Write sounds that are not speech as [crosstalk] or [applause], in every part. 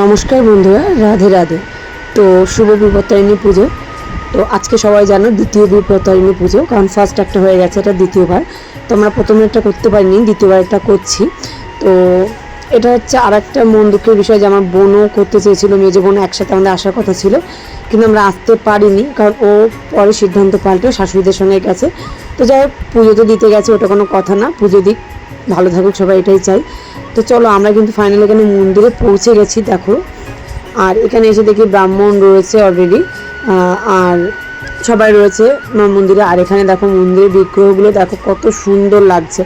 নমস্কার বন্ধুরা, রাধে রাধে। তো শুভ বিপত্তারিণী পুজো। তো আজকে সবাই জানো দ্বিতীয় বিপত্তারিণী পুজো, কারণ ফার্স্ট একটা হয়ে গেছে, এটা দ্বিতীয়বার। তো আমরা প্রথমে একটা করতে পারিনি দ্বিতীয়বার একটা করছি। তো এটা হচ্ছে আর একটা মন দুঃখের বিষয় যে আমার বোনও করতে চেয়েছিল, মেজো বোন একসাথে আমাদের আসার কথা ছিল। কিন্তু আমরা আসতে পারিনি, কারণ ও পরে সিদ্ধান্ত পাল্টে শাশুড়িদের সঙ্গে গেছে। তো যাই হোক, পুজো তো দিতে গেছে, ওটা কোনো কথা না। পুজো দিক ভালো থাকুক, সবাই এটাই চাই। তো চলো, আমরা কিন্তু ফাইনাল এখানে মন্দিরে পৌঁছে গেছি, দেখো। আর এখানে এসে দেখি ব্রাহ্মণ রয়েছে অলরেডি আর সবাই রয়েছে মন্দিরে। আর এখানে দেখো মন্দিরের বিগ্রহগুলো, দেখো কত সুন্দর লাগছে।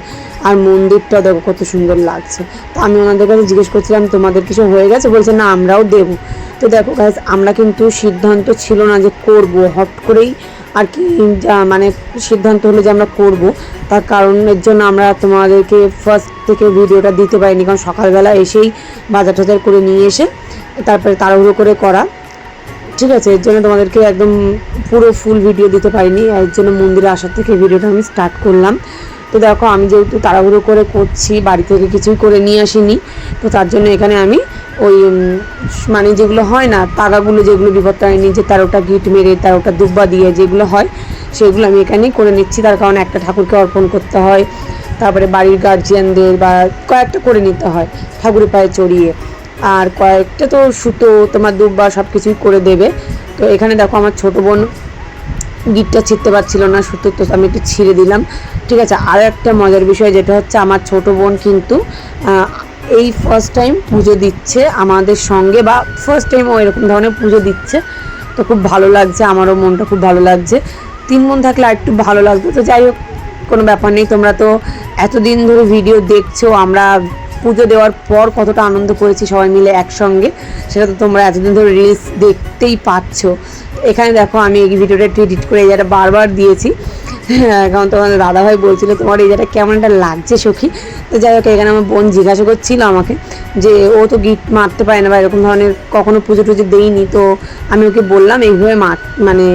আর মন্দিরটা দেখো কত সুন্দর লাগছে। তো আমি ওনাদের কাছে জিজ্ঞেস করছিলাম, তোমাদের কিছু হয়ে গেছে? বলছে, না, আমরাও দেবো। তো দেখো গাইজ আমরা কিন্তু সিদ্ধান্ত ছিল না যে করব। হট করেই আর কি যা মানে সিদ্ধান্ত হলো যে আমরা করব। তার কারণের জন্য আমরা তোমাদেরকে ফার্স্ট থেকে ভিডিওটা দিতে পারিনি, কারণ সকালবেলা এসেই বাজার টাজার করে নিয়ে এসে তারপরে তাড়াহুড়ো করে করা। ঠিক আছে, এর জন্য তোমাদেরকে একদম পুরো ফুল ভিডিও দিতে পারিনি এর জন্য মন্দিরে আসার থেকে ভিডিওটা আমি স্টার্ট করলাম। তো দেখো, আমি যেহেতু তাড়াহুড়ো করে করছি, বাড়ি থেকে কিছুই করে নিয়ে আসিনি, তো তার জন্য এখানে আমি ওই মানে যেগুলো হয় না তাগাগুলো যেগুলো বিপত্তারিণী যে তেরোটা গিট মেরে, তেরোটা দুব্বা দিয়ে যেগুলো হয়, সেগুলো আমি এখানেই করে নিচ্ছি। তার কারণ একটা ঠাকুরকে অর্পণ করতে হয়, তারপরে বাড়ির গার্জিয়ানদের বা কয়েকটা করে নিতে হয়, ঠাকুরের পায়ে চড়িয়ে। আর কয়েকটা তো সুতো, তোমার দুব্বা সব কিছুই করে দেবে। তো এখানে দেখো আমার ছোট বোন গিটটা ছিঁড়তে পারছিল না, সুতো তো আমি একটু ছিঁড়ে দিলাম। ঠিক আছে আরও একটা মজার বিষয়, যেটা হচ্ছে আমার ছোট বোন কিন্তু এই ফার্স্ট টাইম পুজো দিচ্ছে আমাদের সঙ্গে বা ফার্স্ট টাইম ও এরকম ধরনের পুজো দিচ্ছে। তো খুব ভালো লাগছে, আমারও মনটা খুব ভালো লাগছে। তিন মন থাকলে আর একটু ভালো লাগতো। তো যাই হোক, কোনো ব্যাপার নেই, তোমরা তো এতদিন ধরে ভিডিও দেখছ, আমরা পুজো দেওয়ার পর কতটা আনন্দ করেছি সবাই মিলে একসঙ্গে সেটা তো তোমরা এতদিন ধরে রিলস দেখতেই পাচ্ছ। এখানে দেখো আমি এই ভিডিওটা একটু এডিট করে জায়গাটা বারবার দিয়েছি। হ্যাঁ, কারণ তোমাদের দাদাভাই বলছিল তোমার এই জায়গাটা কেমন একটা লাগছে সখী? তো যাই হোক এখানে আমার বোন জিজ্ঞাসা করছিল আমাকে যে ও তো গিট মারতে পারে না বা এরকম ধরনের কখনো পুজো টুজো দেইনি তো আমি ওকে বললাম এইভাবে মার মানে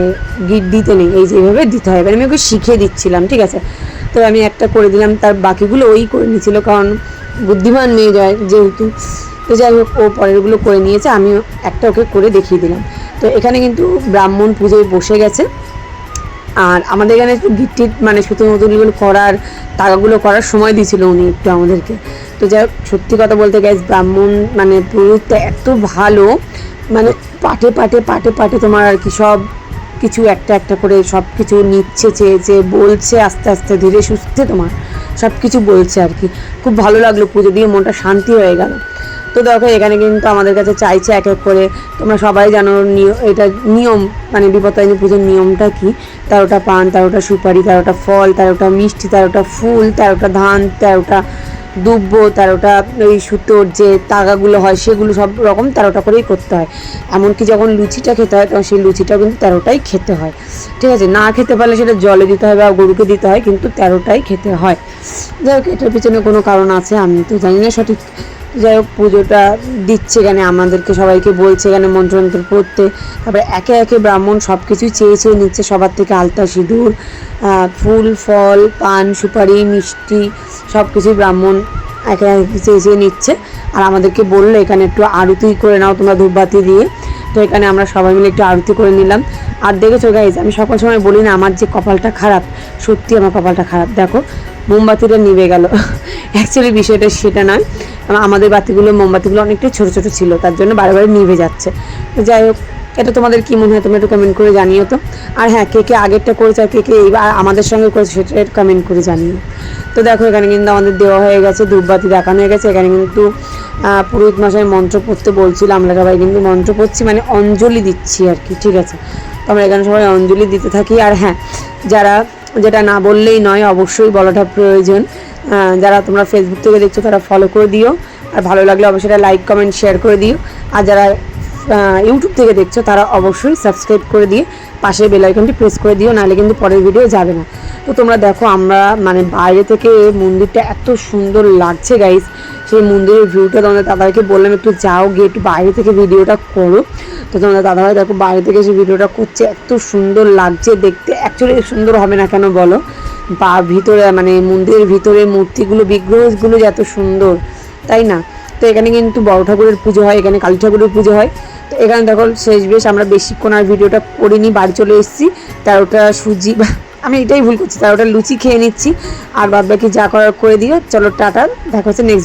গিট দিতে নেই এই যে এইভাবে দিতে হবে। আমি ওকে শিখিয়ে দিচ্ছিলাম ঠিক আছে? তো আমি একটা করে দিলাম তার বাকিগুলো ওই করে নিয়েছিল কারণ বুদ্ধিমান মেয়ে যায় যেহেতু। তো যাই হোক, ও পরেরগুলো করে নিয়েছে, আমিও একটা ওকে করে দেখিয়ে দিলাম। তো এখানে কিন্তু ব্রাহ্মণ পুজোয় বসে গেছে। আর আমাদের এখানে একটু মানে সুতো মতুনগুলো করার, টাকাগুলো করার সময় দিয়েছিল উনি একটু আমাদেরকে। তো যাই সত্যি কথা বলতে গেছে ব্রাহ্মণ মানে পুরোহিতটা এত ভালো মানে পাটে পাটে পাটে পাটে তোমার আর কি সব কিছু একটা একটা করে সব কিছু নিচ্ছে, চেয়েছে, বলছে আস্তে আস্তে, ধীরে সুস্থে তোমার। সব কিছু বলছে আর কি। খুব ভালো লাগল পুজো দিয়ে, মনটা শান্তি হয়ে গেল। তো দেখো, এখানে কিন্তু আমাদের কাছে চাইছে এক এক করে। তোমরা সবাই জানো নিয়- এটা নিয়ম মানে বিপত্তারিণী পুজোর নিয়মটা কি? তেরোটা পান, তেরোটা সুপারি, তেরোটা ফল, তেরোটা মিষ্টি, তেরোটা ফুল, তেরোটা ধান, তেরোটা দুব্ব, তেরোটা ওই সুতোর যে তাগাগুলো হয়, সেগুলো সব রকম তেরোটা করেই করতে হয়। এমনকি যখন লুচিটা খেতে হয়, তখন সেই লুচিটাও কিন্তু তেরোটাই খেতে হয়। ঠিক আছে? না খেতে পারলে সেটা জলে দিতে হয় বা গরুকে দিতে হয়, কিন্তু তেরোটাই খেতে হয়। যাই হোক, এটার পিছনে কোনো কারণ আছে, আমি তো জানি না সঠিক। যাই হোক, পুজোটা দিচ্ছে এখানে আমাদেরকে সবাইকে বলছে এখানে মন্ত্রমন্ত্র পড়তে। তারপরে একে একে ব্রাহ্মণ সব কিছুই চেয়ে চেয়ে নিচ্ছে, সবার থেকে আলতা সিঁদুর ফুল, ফল, পান, সুপারি, মিষ্টি সব কিছুই ব্রাহ্মণ একে একে চেয়ে চেয়ে নিচ্ছে। আর আমাদেরকে বলল, এখানে একটু আরতি করে নাও তোমরা ধূপবাতি দিয়ে। তো এখানে আমরা সবাই মিলে একটু আরতি করে নিলাম। আর দেখেছ গাইজ আমি সকল সময় বলি না, আমার যে কপালটা খারাপ, সত্যি আমার কপালটা খারাপ। দেখো মোমবাতিটা নিভে গেল। অ্যাকচুয়ালি বিষয়টা সেটা নয়। আমাদের বাতিগুলো, মোমবাতিগুলো অনেকটাই ছোটো ছোটো ছিল, তার জন্য বারে নিভে যাচ্ছে। তো যাই হোক, এটা তোমাদের কী মনে হয়? তোমরা একটু কমেন্ট করে জানিও তো। আর হ্যাঁ কে কে আগেরটা করেছে আর কে কে এইবার আমাদের সঙ্গে করেছে সেটা একটু কমেন্ট করে জানিও। তো দেখো, এখানে কিন্তু আমাদের দেওয়া হয়ে গেছে, ধূপবাতি দেখানো হয়ে গেছে। এখানে কিন্তু পুরোহিত মশাই মন্ত্র পড়তে বলছিল, আমরা সবাই কিন্তু মন্ত্র পড়ছি মানে অঞ্জলি দিচ্ছি আর কি, ঠিক আছে? তো আমরা এখানে সবাই অঞ্জলি দিতে থাকি। আর হ্যাঁ যারা যেটা না বললেই নয়, অবশ্যই বলাটা প্রয়োজন। যারা তোমরা ফেসবুক থেকে দেখছ, তারা ফলো করে দিও। আর ভালো লাগলে অবশ্যই লাইক কমেন্ট শেয়ার করে দিও। আর যারা ইউটিউব থেকে দেখছ, তারা অবশ্যই সাবস্ক্রাইব করে দিয়ে পাশের বেল আইকনটি প্রেস করে দিও, নাহলে কিন্তু পরের ভিডিও যাবে না। তো তোমরা দেখো, আমরা মানে বাইরে থেকে মন্দিরটা এত সুন্দর লাগছে গাইস সেই মন্দিরের ভিউটা তোমাদের দাদাকে বললাম, একটু যাও গিয়ে একটু বাইরে থেকে ভিডিওটা করো। তো তোমাদের দাদাভাই দেখো, বাইরে থেকে এসে ভিডিওটা করছে, এত সুন্দর লাগছে দেখতে। অ্যাকচুয়ালি সুন্দর হবে না কেন বলো? বা ভিতরে মানে মন্দিরের ভিতরে মূর্তিগুলো, বিগ্রহগুলো যে এত সুন্দর, তাই না? তো এখানে কিন্তু বড় ঠাকুরের পুজো হয়, এখানে কালী ঠাকুরের পুজো হয়। তো এখানে দেখো শেষ বেশ আমরা বেশিক্ষণ আর ভিডিওটা করিনি, বাড়ি চলে এসেছি। তার ওটা সুজি বা [laughs] আমি এটাই ভুল করছি তার ওটা লুচি খেয়ে নিচ্ছি। আর বাদ বাকি যা করার করে দিও, চলো টাটা, দেখা হচ্ছে নেক্সট